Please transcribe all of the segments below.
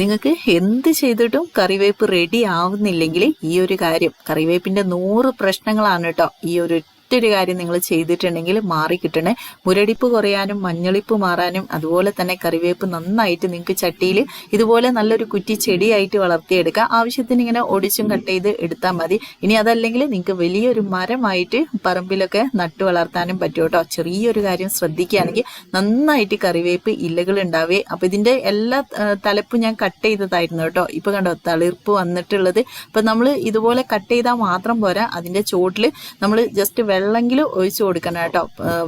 നിങ്ങൾക്ക് എന്ത് ചെയ്തിട്ടും കറിവേപ്പ് റെഡി ആവുന്നില്ലെങ്കിൽ ഈ ഒരു കാര്യം. കറിവേപ്പിന്റെ നൂറ് പ്രശ്നങ്ങളാണ് കേട്ടോ ഈ ഒരു ഒറ്റൊരു കാര്യം നിങ്ങൾ ചെയ്തിട്ടുണ്ടെങ്കിൽ മാറി കിട്ടണേ. മുരടിപ്പ് കുറയാനും മഞ്ഞളിപ്പ് മാറാനും അതുപോലെ തന്നെ കറിവേപ്പ് നന്നായിട്ട് നിങ്ങൾക്ക് ചട്ടിയിൽ ഇതുപോലെ നല്ലൊരു കുറ്റി ചെടിയായിട്ട് വളർത്തിയെടുക്കാം. ആവശ്യത്തിന് ഇങ്ങനെ ഒടിച്ചും കട്ട് ചെയ്ത് എടുത്താൽ മതി. ഇനി അതല്ലെങ്കിൽ നിങ്ങൾക്ക് വലിയൊരു മരമായിട്ട് പറമ്പിലൊക്കെ നട്ടു വളർത്താനും പറ്റും കേട്ടോ. ചെറിയൊരു കാര്യം ശ്രദ്ധിക്കുകയാണെങ്കിൽ നന്നായിട്ട് കറിവേപ്പ് ഇലകൾ ഉണ്ടാവേ. അപ്പൊ ഇതിന്റെ എല്ലാ തലപ്പും ഞാൻ കട്ട് ചെയ്തതായിരുന്നു കേട്ടോ. ഇപ്പൊ കണ്ടോ തളിർപ്പ് വന്നിട്ടുള്ളത്. അപ്പൊ നമ്മൾ ഇതുപോലെ കട്ട് ചെയ്താൽ മാത്രം പോരാ. അതിന്റെ ചോട്ടിൽ നമ്മൾ ജസ്റ്റ് വെള്ളമെങ്കിലും ഒഴിച്ചു കൊടുക്കണം കേട്ടോ.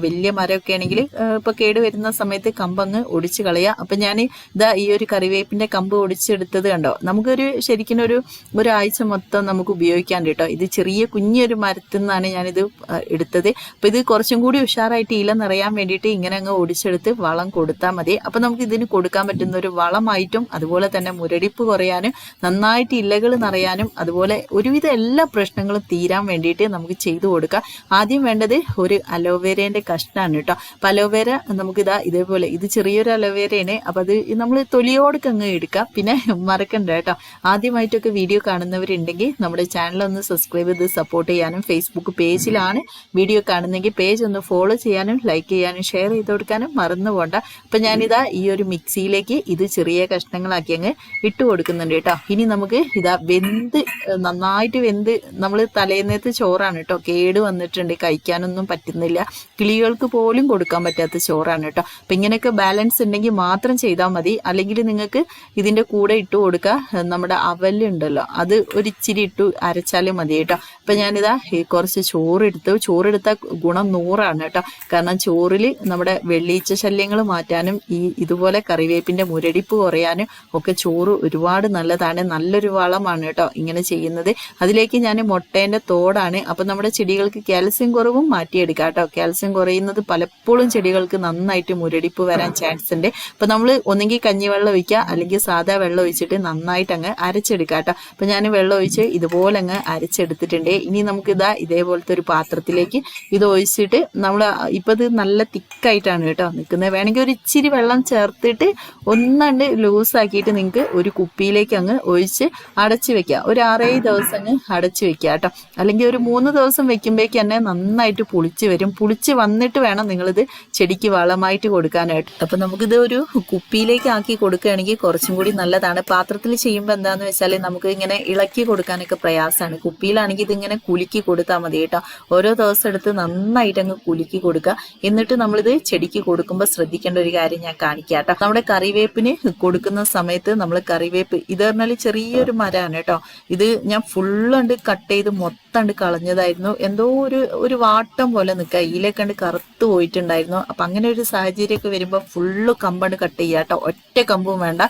വലിയ മരമൊക്കെ ആണെങ്കിൽ ഇപ്പൊ കേട് വരുന്ന സമയത്ത് കമ്പങ്ങ് ഒടിച്ചു കളയുക അപ്പൊ ഞാൻ ഇതാ ഈ ഒരു കറിവേപ്പിന്റെ കമ്പ് ഒടിച്ചെടുത്തത് കണ്ടോ? നമുക്കൊരു ശരിക്കും ഒരു ഒരാഴ്ച മൊത്തം നമുക്ക് ഉപയോഗിക്കാൻ കേട്ടോ. ഇത് ചെറിയ കുഞ്ഞൊരു മരത്തിൽ നിന്നാണ് ഞാനിത് ആ, എടുത്തത്. അപ്പൊ ഇത് കുറച്ചും കൂടി ഉഷാറായിട്ട് ഇല നിറയാൻ വേണ്ടിയിട്ട് ഇങ്ങനെ അങ്ങ് ഒടിച്ചെടുത്ത് വളം കൊടുത്താൽ മതി. അപ്പൊ നമുക്ക് ഇതിന് കൊടുക്കാൻ പറ്റുന്ന ഒരു വളമായിട്ടും അതുപോലെ തന്നെ മുരടിപ്പ് കുറയാനും നന്നായിട്ട് ഇലകൾ നിറയാനും അതുപോലെ ഒരുവിധ എല്ലാ പ്രശ്നങ്ങളും തീരാൻ വേണ്ടിയിട്ട് നമുക്ക് ചെയ്തു കൊടുക്കാം. ആദ്യം വേണ്ടത് ഒരു അലോവേരേന്റെ കഷ്ണമാണ് കേട്ടോ. അപ്പൊ അലോവേര നമുക്കിതാ ഇതേപോലെ ഇത് ചെറിയൊരു അലോവേരയാണ് അപ്പൊ അത് നമ്മൾ തൊലിയോടൊക്കെ അങ്ങ് എടുക്കാം. പിന്നെ മറക്കണ്ട കേട്ടോ. ആദ്യമായിട്ടൊക്കെ വീഡിയോ കാണുന്നവരുണ്ടെങ്കിൽ നമ്മുടെ ചാനൽ ഒന്ന് സബ്സ്ക്രൈബ് ചെയ്ത് സപ്പോർട്ട് ചെയ്യാനും ഫേസ്ബുക്ക് പേജിലാണ് വീഡിയോ കാണുന്നെങ്കിൽ പേജ് ഒന്ന് ഫോളോ ചെയ്യാനും ലൈക്ക് ചെയ്യാനും ഷെയർ ചെയ്ത് കൊടുക്കാനും മറന്നു പോണ്ട. അപ്പൊ ഞാനിതാ ഈ ഒരു മിക്സിയിലേക്ക് ഇത് ചെറിയ കഷ്ണങ്ങളാക്കി അങ്ങ് ഇട്ട് കൊടുക്കുന്നുണ്ട് കേട്ടോ. ഇനി നമുക്ക് ഇതാ വെന്ത് നന്നായിട്ട് വെന്ത് നമ്മൾ തലേന്നത്തെ ചോറാണ് കേട്ടോ. കേട് വന്നിട്ടുണ്ട്. കഴിക്കാനൊന്നും പറ്റുന്നില്ല. കിളികൾക്ക് പോലും കൊടുക്കാൻ പറ്റാത്ത ചോറാണ് കേട്ടോ. അപ്പം ഇങ്ങനെയൊക്കെ ബാലൻസ് ഉണ്ടെങ്കിൽ മാത്രം ചെയ്താൽ മതി. അല്ലെങ്കിൽ നിങ്ങൾക്ക് ഇതിന്റെ കൂടെ ഇട്ട് കൊടുക്കുക നമ്മുടെ അവലുണ്ടല്ലോ അത് ഒരു ഇച്ചിരി ഇട്ടു അരച്ചാലും മതി കേട്ടോ. അപ്പം ഞാനിതാ കുറച്ച് ചോറെടുത്തു. ചോറെടുത്ത ഗുണം നൂറാണ് കേട്ടോ. കാരണം ചോറിൽ നമ്മുടെ വെള്ളീച്ച ശല്യങ്ങൾ മാറ്റാനും ഈ ഇതുപോലെ കറിവേപ്പിന്റെ മുരടിപ്പ് കുറയാനും ഒക്കെ ചോറ് ഒരുപാട് നല്ലതാണ്. നല്ലൊരു വളമാണ് കേട്ടോ ഇങ്ങനെ ചെയ്യുന്നത്. അതിലേക്ക് ഞാൻ മുട്ടേന്റെ തോടാണ്. അപ്പം നമ്മുടെ ചെടികൾക്ക് കാൽസ്യം കുറവും മാറ്റിയെടുക്കാം കേട്ടോ. കാൽസ്യം കുറയുന്നത് പലപ്പോഴും ചെടികൾക്ക് നന്നായിട്ട് മുരടിപ്പ് വരാൻ ചാൻസ് ഉണ്ട്. അപ്പൊ നമ്മൾ ഒന്നെങ്കിൽ കഞ്ഞിവെള്ളം ഒഴിക്കുക അല്ലെങ്കിൽ സാധാ വെള്ളം ഒഴിച്ചിട്ട് നന്നായിട്ട് അങ്ങ് അരച്ചെടുക്കാം കേട്ടോ. അപ്പൊ ഞാൻ വെള്ളം ഒഴിച്ച് ഇതുപോലെ അങ്ങ് അരച്ചെടുത്തിട്ടുണ്ട്. ഇനി നമുക്ക് ഇതാ ഇതേപോലത്തെ ഒരു പാത്രത്തിലേക്ക് ഇത് ഒഴിച്ചിട്ട് നമ്മൾ ഇപ്പൊ ഇത് നല്ല തിക്കായിട്ടാണ് കേട്ടോ നിൽക്കുന്നത്. വേണമെങ്കിൽ ഒരു ഇച്ചിരി വെള്ളം ചേർത്തിട്ട് ഒന്നണ്ട് ലൂസ് ആക്കിയിട്ട് നിങ്ങൾക്ക് ഒരു കുപ്പിയിലേക്ക് അങ്ങ് ഒഴിച്ച് അടച്ചു വെക്കുക ഒരു ആറേഴ് ദിവസം അങ്ങ് അടച്ചു വെക്കുക കേട്ടോ. അല്ലെങ്കിൽ ഒരു മൂന്ന് ദിവസം വെക്കുമ്പോഴേക്ക് തന്നെ നന്നായിട്ട് പുളിച്ച് വരും. പുളിച്ച് വന്നിട്ട് വേണം നിങ്ങളിത് ചെടിക്ക് വളമായിട്ട് കൊടുക്കാനായിട്ട്. അപ്പം നമുക്കിത് ഒരു കുപ്പിയിലേക്ക് ആക്കി കൊടുക്കുകയാണെങ്കിൽ കുറച്ചും കൂടി നല്ലതാണ്. പാത്രത്തിൽ ചെയ്യുമ്പോൾ എന്താണെന്ന് വെച്ചാൽ നമുക്ക് ഇങ്ങനെ ഇളക്കി കൊടുക്കാനൊക്കെ പ്രയാസമാണ്. കുപ്പിയിലാണെങ്കിൽ ഇതിങ്ങനെ കുലുക്കി കൊടുത്താൽ മതി കേട്ടോ. ഓരോ ദിവസം എടുത്ത് നന്നായിട്ട് അങ്ങ് കുലുക്കി കൊടുക്കുക. എന്നിട്ട് നമ്മളിത് ചെടിക്ക് കൊടുക്കുമ്പോൾ ശ്രദ്ധിക്കേണ്ട ഒരു കാര്യം ഞാൻ കാണിക്കാം കേട്ടോ. നമ്മുടെ കറിവേപ്പിന് കൊടുക്കുന്ന സമയത്ത് നമ്മൾ കറിവേപ്പ് ഇത് പറഞ്ഞാൽ ചെറിയൊരു മരമാണ് കേട്ടോ. ഇത് ഞാൻ ഫുള്ളുണ്ട് കട്ട് ചെയ്ത് മൊത്തം ഉണ്ട് കളഞ്ഞതായിരുന്നു. എന്തോ ഒരു ഒരു വാട്ടം പോലെ നിൽക്കുക ഇതിലേക്ക് കണ്ട് കറുത്ത് പോയിട്ടുണ്ടായിരുന്നു. അപ്പം അങ്ങനെ ഒരു സാഹചര്യമൊക്കെ വരുമ്പോൾ ഫുള്ള് കമ്പണ്ട് കട്ട് ചെയ്യുക കേട്ടോ ഒറ്റ കമ്പും വേണ്ട.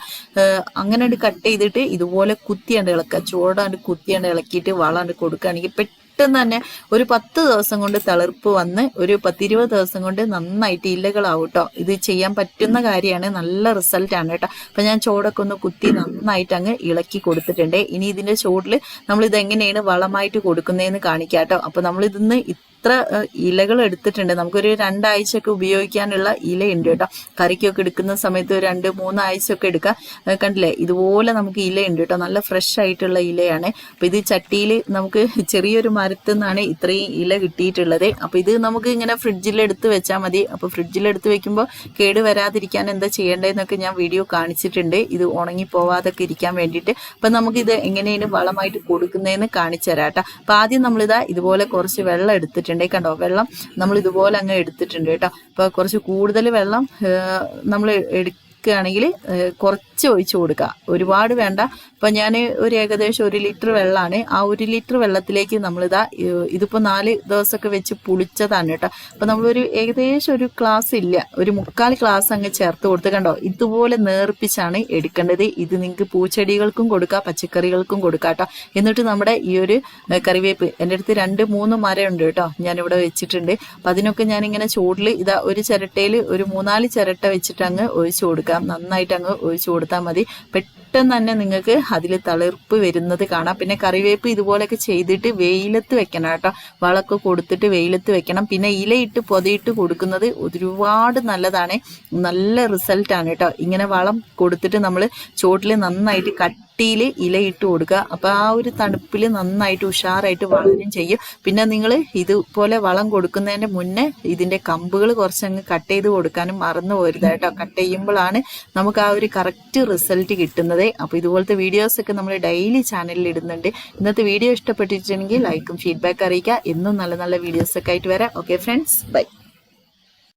അങ്ങനെ കട്ട് ചെയ്തിട്ട് ഇതുപോലെ കുത്തിയാണ്ട് ഇളക്കുക ചൂടാണ്ട് കുത്തിയാണ്ട് ഇളക്കിയിട്ട് വളാണ്ട് കൊടുക്കുകയാണെങ്കിൽ പെട്ടെന്ന് തന്നെ ഒരു പത്ത് ദിവസം കൊണ്ട് തളിർപ്പ് വന്ന് ഒരു പത്തിരുപത് ദിവസം കൊണ്ട് നന്നായിട്ട് ഇലകളാവും കേട്ടോ ഇത് ചെയ്യാൻ പറ്റുന്ന കാര്യമാണ്. നല്ല റിസൾട്ട് ആണ് കേട്ടോ അപ്പൊ ഞാൻ ചോടൊക്കെ ഒന്ന് കുത്തി നന്നായിട്ട് അങ്ങ് ഇളക്കി കൊടുത്തിട്ടുണ്ട്. ഇനി ഇതിന്റെ ചോട്ടിൽ നമ്മൾ ഇത് എങ്ങനെയാണ് വളമായിട്ട് കൊടുക്കുന്നതെന്ന് കാണിക്കാം കേട്ടോ അപ്പൊ നമ്മൾ ഇതിന്ന് ഏഹ്, ഇലകൾ എടുത്തിട്ടുണ്ട്. നമുക്കൊരു രണ്ടാഴ്ചയൊക്കെ ഉപയോഗിക്കാനുള്ള ഉണ്ട് കേട്ടോ. കറിക്കൊക്കെ എടുക്കുന്ന സമയത്ത് രണ്ട് മൂന്നാഴ്ച ഒക്കെ എടുക്കാം കണ്ടില്ലേ? ഇതുപോലെ നമുക്ക് ഇല ഉണ്ട് കേട്ടോ. നല്ല ഫ്രഷ് ആയിട്ടുള്ള ഇലയാണ്. അപ്പൊ ഇത് ചട്ടിയിൽ നമുക്ക് ചെറിയൊരു മരത്തിൽ നിന്നാണ് ഇത്രയും ഇല കിട്ടിയിട്ടുള്ളത്. അപ്പൊ ഇത് നമുക്ക് ഇങ്ങനെ ഫ്രിഡ്ജിൽ എടുത്ത് വെച്ചാൽ മതി. അപ്പൊ ഫ്രിഡ്ജിൽ എടുത്ത് വെക്കുമ്പോൾ കേട് വരാതിരിക്കാൻ എന്താ ചെയ്യേണ്ടതെന്നൊക്കെ ഞാൻ വീഡിയോ കാണിച്ചിട്ടുണ്ട്. ഇത് ഉണങ്ങി പോവാതൊക്കെ ഇരിക്കാൻ വേണ്ടിയിട്ട്. അപ്പൊ നമുക്ക് ഇത് എങ്ങനെയാണ് വളമായിട്ട് കൊടുക്കുന്നതെന്ന് കാണിച്ചു തരാം കേട്ടോ. അപ്പൊ ആദ്യം നമ്മളിതാ ഇതുപോലെ കുറച്ച് വെള്ളം എടുത്തിട്ടുണ്ട്. കണ്ടോ വെള്ളം നമ്മൾ ഇതുപോലെ അങ്ങ് എടുത്തിട്ടുണ്ട് കേട്ടോ. അപ്പൊ കുറച്ച് കൂടുതൽ വെള്ളം നമ്മൾ എടുക്കുകയാണെങ്കിൽ കുറച്ച് ഒഴിച്ചു കൊടുക്കുക. ഒരുപാട് വേണ്ട. അപ്പൊ ഞാൻ ഒരു ഏകദേശം ഒരു ലിറ്റർ വെള്ളമാണ്. ആ ഒരു ലിറ്റർ വെള്ളത്തിലേക്ക് നമ്മളിതാ ഇതിപ്പോൾ ഇതിപ്പോ നാല് ദിവസമൊക്കെ വെച്ച് പുളിച്ചതാണ് കേട്ടോ. അപ്പൊ നമ്മളൊരു ഏകദേശം ഒരു ക്ലാസ് ഇല്ല. ഒരു മുക്കാൽ ക്ലാസ് അങ്ങ് ചേർത്ത് കൊടുത്ത് കണ്ടോ? ഇതുപോലെ നേർപ്പിച്ചാണ് എടുക്കേണ്ടത്. ഇത് നിങ്ങൾക്ക് പൂച്ചെടികൾക്കും കൊടുക്കാം പച്ചക്കറികൾക്കും കൊടുക്കാം കേട്ടോ. എന്നിട്ട് നമ്മുടെ ഈ ഒരു കറിവേപ്പ് എന്റെ അടുത്ത് രണ്ട് മൂന്ന് മരമുണ്ട് കേട്ടോ ഞാനിവിടെ വെച്ചിട്ടുണ്ട്. അപ്പൊ അതിനൊക്കെ ഞാനിങ്ങനെ ചൂടിൽ ഇതാ ഒരു ചിരട്ടയിൽ ഒരു മൂന്നാൽ ചിരട്ട വെച്ചിട്ട് അങ്ങ് ഒഴിച്ചു കൊടുക്കുക. കൊടുക്കാം നന്നായിട്ട് അങ്ങ് ഒഴിച്ചു കൊടുത്താൽ മതി. പെട്ടെന്ന് തന്നെ നിങ്ങൾക്ക് അതിൽ തളിർപ്പ് വരുന്നത് കാണാം. പിന്നെ കറിവേപ്പ് ഇതുപോലെയൊക്കെ ചെയ്തിട്ട് വെയിലത്ത് വെക്കണം കേട്ടോ. വളമൊക്കെ കൊടുത്തിട്ട് വെയിലത്ത് വെക്കണം. പിന്നെ ഇലയിട്ട് പൊതയിട്ട് കൊടുക്കുന്നത് ഒരുപാട് നല്ലതാണ്. നല്ല റിസൾട്ടാണ് കേട്ടോ. ഇങ്ങനെ വളം കൊടുത്തിട്ട് നമ്മൾ ചോട്ടിൽ നന്നായിട്ട് കട്ടിയിൽ ഇലയിട്ട് കൊടുക്കുക. അപ്പോൾ ആ ഒരു തണുപ്പിൽ നന്നായിട്ട് ഉഷാറായിട്ട് വളരും ചെയ്യും. പിന്നെ നിങ്ങൾ ഇതുപോലെ വളം കൊടുക്കുന്നതിന്റെ മുന്നേ ഇതിന്റെ കമ്പുകൾ കുറച്ചങ്ങ് കട്ട് ചെയ്ത് കൊടുക്കാനും മറന്നു പോരുത് കേട്ടോ. കട്ട് ചെയ്യുമ്പോഴാണ് നമുക്ക് ആ ഒരു കറക്റ്റ് റിസൾട്ട് കിട്ടുന്നത്. അപ്പോൾ ഇതുപോലത്തെ വീഡിയോസൊക്കെ നമ്മൾ ഡെയിലി ചാനലിൽ ഇടുന്നുണ്ട്. ഇന്നത്തെ വീഡിയോ ഇഷ്ടപ്പെട്ടിട്ടുണ്ടെങ്കിൽ ലൈക്കും ഫീഡ്ബാക്ക് അറിയിക്കുക. എന്നും നല്ല നല്ല വീഡിയോസൊക്കെ ആയിട്ട് വരാം. Okay friends bye